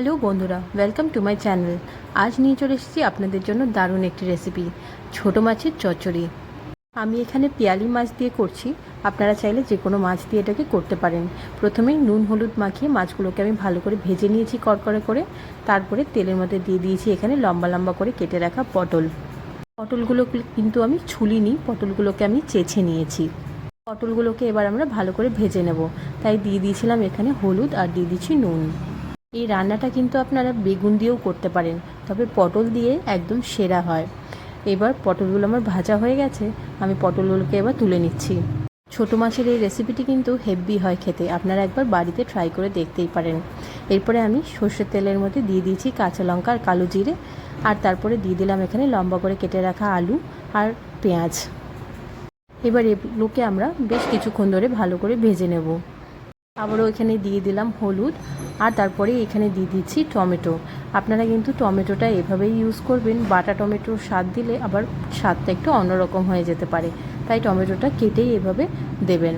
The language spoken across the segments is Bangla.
হ্যালো বন্ধুরা ওয়েলকাম টু মাই চ্যানেল আজ নিয়ে চলে এসেছি আপনাদের জন্য দারুণ একটি রেসিপি ছোট মাছের চচ্চড়ি। আমি এখানে পেয়ালি মাছ দিয়ে করছি, আপনারা চাইলে যে কোনো মাছ দিয়ে এটাকে করতে পারেন। প্রথমেই নুন হলুদ মাখিয়ে মাছগুলোকে আমি ভালো করে ভেজে নিয়েছি কড়কড়ে করে, তারপরে তেলের মধ্যে দিয়ে দিয়েছি এখানে লম্বা লম্বা করে কেটে রাখা পটল। পটলগুলো কিন্তু আমি ছুলিনি, পটলগুলোকে আমি চেছে নিয়েছি। পটলগুলোকে এবার আমরা ভালো করে ভেজে নেব, তাই দিয়ে দিয়েছিলাম এখানে হলুদ আর দিয়ে দিচ্ছি নুন। এই রান্নাটা কিন্তু আপনারা বেগুন দিয়েও করতে পারেন, তবে পটল দিয়ে একদম সেরা হয়। এবার পটলগুলো আমার ভাজা হয়ে গেছে, আমি পটলগুলোকে এবার তুলে নিচ্ছি। ছোটো মাছের এই রেসিপিটি কিন্তু হেভি হয় খেতে, আপনারা একবার বাড়িতে ট্রাই করে দেখতেই পারেন। এরপরে আমি সর্ষের তেলের মধ্যে দিয়ে দিয়েছি কাঁচা লঙ্কা আর কালো জিরে, আর তারপরে দিয়ে দিলাম এখানে লম্বা করে কেটে রাখা আলু আর পেঁয়াজ। এবার এগুলোকে আমরা বেশ কিছুক্ষণ ধরে ভালো করে ভেজে নেব। আবারও এখানে দিয়ে দিলাম হলুদ আর তারপরে এখানে দিয়ে দিচ্ছি টমেটো। আপনারা কিন্তু টমেটোটা এভাবেই ইউজ করবেন। বাটা টমেটোর স্বাদ দিলে আবার স্বাদটা একটু অন্যরকম হয়ে যেতে পারে। তাই টমেটোটা কেটেই এভাবে দেবেন।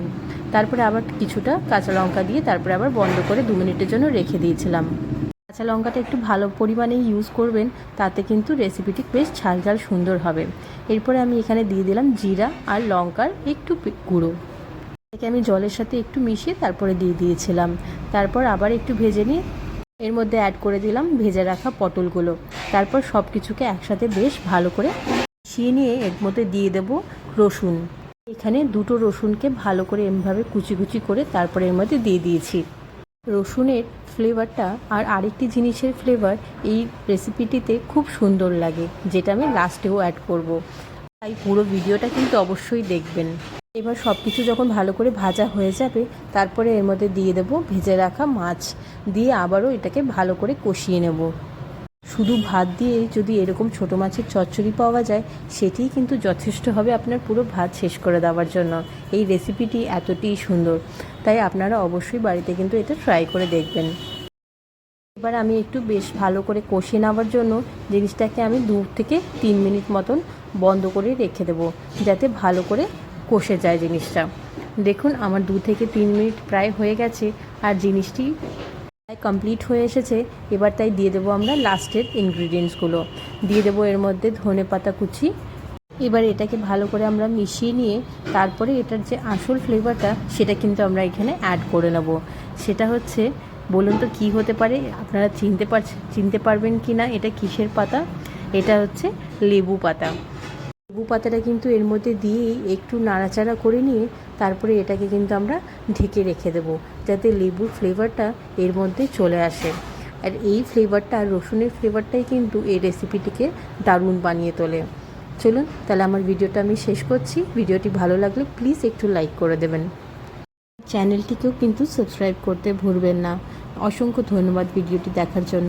তারপরে আবার কিছুটা কাঁচা লঙ্কা দিয়ে তারপরে আবার বন্ধ করে দু মিনিটের জন্য রেখে দিয়েছিলাম। কাঁচা লঙ্কাটা একটু ভালো পরিমাণে ইউজ করবেন, তাতে কিন্তু রেসিপিটি বেশ ঝাল ঝাল সুন্দর হবে। এরপরে আমি এখানে দিয়ে দিলাম জিরা আর লঙ্কার একটু গুঁড়ো। এটাকে আমি জলের সাথে একটু মিশিয়ে তারপরে দিয়ে দিয়েছিলাম। তারপর আবার একটু ভেজে নিয়ে এর মধ্যে অ্যাড করে দিলাম ভেজে রাখা পটলগুলো। তারপর সব কিছুকে একসাথে বেশ ভালো করে মিশিয়ে নিয়ে এর মধ্যে দিয়ে দেব রসুন। এখানে দুটো রসুনকে ভালো করে এমভাবে কুচি কুচি করে তারপরে এর মধ্যে দিয়ে দিয়েছি। রসুনের ফ্লেভারটা আর আরেকটি জিনিসের ফ্লেভার এই রেসিপিটিতে খুব সুন্দর লাগে, যেটা আমি লাস্টেও অ্যাড করব। তাই পুরো ভিডিওটা কিন্তু অবশ্যই দেখবেন। এবার সব কিছু যখন ভালো করে ভাজা হয়ে যাবে, তারপরে এর মধ্যে দিয়ে দেবো ভেজে রাখা মাছ। দিয়ে আবারও এটাকে ভালো করে কষিয়ে নেব। শুধু ভাত দিয়ে যদি এরকম ছোটো মাছের চচ্চড়ি পাওয়া যায়, সেটিই কিন্তু যথেষ্ট হবে আপনার পুরো ভাত শেষ করে দেওয়ার জন্য। এই রেসিপিটি এতটাই সুন্দর। তাই আপনারা অবশ্যই বাড়িতে কিন্তু এটা ট্রাই করে দেখবেন। এবার আমি একটু বেশ ভালো করে কষিয়ে নেওয়ার জন্য জিনিসটাকে আমি দু থেকে তিন মিনিট মতন বন্ধ করে রেখে দেবো, যাতে ভালো করে কষে যায় জিনিসটা। দেখুন, আমার দু থেকে তিন মিনিট প্রায় হয়ে গেছে আর জিনিসটি প্রায় কমপ্লিট হয়ে এসেছে। এবার তাই দিয়ে দেবো আমরা লাস্টের ইনগ্রিডিয়েন্টসগুলো দিয়ে দেবো এর মধ্যে ধনে পাতা কুচি। এবার এটাকে ভালো করে আমরা মিশিয়ে নিয়ে তারপরে এটার যে আসল ফ্লেভারটা সেটা কিন্তু আমরা এখানে অ্যাড করে নেব। সেটা হচ্ছে, বলুন তো কী হতে পারে? আপনারা চিনতে পারছেন চিনতে পারবেন কি না এটা কিসের পাতা? এটা হচ্ছে লেবু পাতা। লেবু পাতাটা কিন্তু এর মধ্যে দিয়েই একটু নাড়াচাড়া করে নিয়ে তারপরে এটাকে কিন্তু আমরা ঢেকে রেখে দেবো, যাতে লেবুর ফ্লেভারটা এর মধ্যে চলে আসে। আর এই ফ্লেভারটা আর রসুনের ফ্লেভারটাই কিন্তু এই রেসিপিটিকে দারুণ বানিয়ে তোলে। চলুন, তাহলে আমার ভিডিওটা আমি শেষ করছি। ভিডিওটি ভালো লাগলে প্লিজ একটু লাইক করে দেবেন। চ্যানেলটিকেও কিন্তু সাবস্ক্রাইব করতে ভুলবেন না। অসংখ্য ধন্যবাদ ভিডিওটি দেখার জন্য।